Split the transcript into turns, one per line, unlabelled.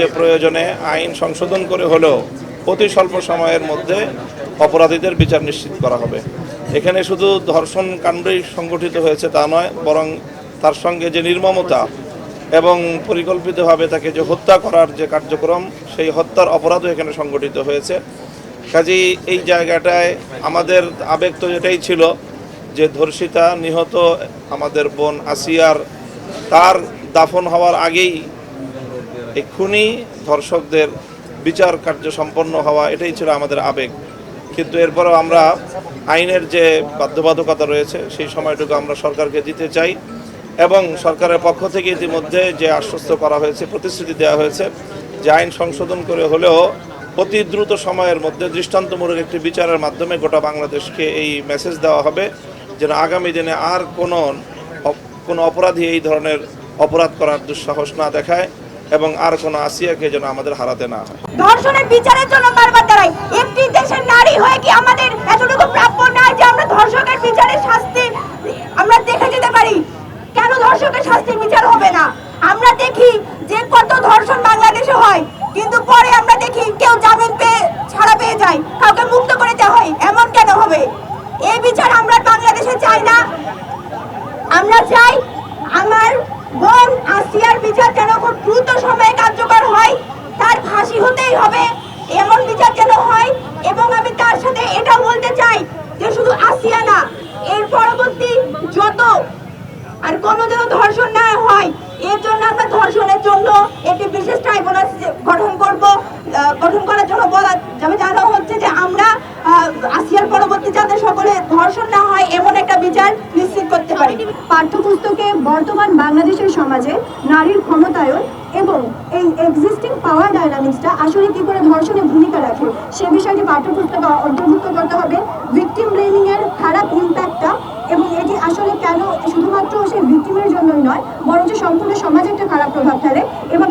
যে প্রয়োজনে আইন সংশোধন করে হলেও অতি স্বল্প সময়ের মধ্যে অপরাধীদের বিচার নিশ্চিত করা হবে। এখানে শুধু ধর্ষণ কাণ্ডই সংগঠিত হয়েছে তা নয়, বরং তার সঙ্গে যে নির্মমতা এবং পরিকল্পিতভাবে তাকে যে হত্যা করার যে কার্যক্রম, সেই হত্যার অপরাধও এখানে সংগঠিত হয়েছে। কাজেই এই জায়গাটায় আমাদের আবেগ তো এটাই ছিল যে ধর্ষিতা নিহত আমাদের বোন আসিয়ার তার দাফন হওয়ার আগেই এই খুনি ধর্ষকদের বিচার কার্য সম্পন্ন হওয়া, এটাই ছিল আমাদের আবেগ। কিন্তু এরপরেও আমরা আইনের যে বাধ্যবাধকতা রয়েছে, সেই সময়টুকু আমরা সরকারকে দিতে চাই এবং সরকারের পক্ষ থেকে ইতিমধ্যে যে আশ্বস্ত করা হয়েছে, প্রতিশ্রুতি দেওয়া হয়েছে, যে আইন সংশোধন করে হলেও অতি দ্রুত সময়ের মধ্যে দৃষ্টান্তমূলক একটি বিচারের মাধ্যমে গোটা বাংলাদেশকে এই মেসেজ দেওয়া হবে যেন আগামী দিনে আর কোনো কোনো অপরাধী এই ধরনের অপরাধ করার দুঃসাহস না দেখায়। এবং আর কোনো আসিয়াকে যেন আমাদের হারাতে না হয়।
ধর্ষণের বিচারের জন্য বারবার দাঁড়াই। একটি দেশের নারী হয়ে কি আমাদের এতটুকু প্রাপ্য নয় যে আমরা ধর্ষকের বিচারের শাস্তি আমরা দেখে যেতে পারি? কেন ধর্ষকের শাস্তির বিচার হবে না? আমরা দেখি যে কত ধর্ষণ বাংলাদেশে হয়, কিন্তু পরে আমরা দেখি কেউ জামিন পেয়ে ছাড়া পেয়ে যায়, কাউকে মুক্ত করে দেওয়া হয়। এমন কেন হবে? এই বিচার আমরা বাংলাদেশে চাই না। আমরা চাই আমার বোন আসিয়ার বিচার যেন খুব দ্রুত সময়ে কার্যকর হয় তার ফাঁসি হতেই হবে বিচার যেন হয় এবং আমি তার সাথে এটা বলতে চাই যে শুধু আসিয়া না, এর পরবর্তী যত আর কোনো যেন ধর্ষণ না হয়, এর জন্য আমরা ধর্ষণের জন্য একটি বিশেষ ট্রাইব্যুনাল গঠন করব গঠন করার জন্য বলা যাবে জানা হচ্ছে যে আমরা আসিয়ার পরবর্তী যাতে সকলে ধর্ষণ না হয়, এমন একটা বিচার নিশ্চিত করতে পারি।
পাঠ্যপুস্তকে বর্তমান বাংলাদেশের সমাজে নারীর ক্ষমতায়ন এবং এই এক্সিস্টিং পাওয়ার ডায়নামিক্সটা আসলে কি করে ধর্ষণে ভূমিকা রাখে, সে বিষয়টি পাঠ্যপুস্তকে অন্তর্ভুক্ত করতে হবে। ভিকটিম ব্লেমিং এর খারাপ ইম্প্যাক্টটা এবং এটি আসলে কেন শুধুমাত্র সেই ভিকটিমের জন্যই নয়, বরঞ্চ সম্পূর্ণ সমাজে একটা খারাপ প্রভাব ফেলে। এবং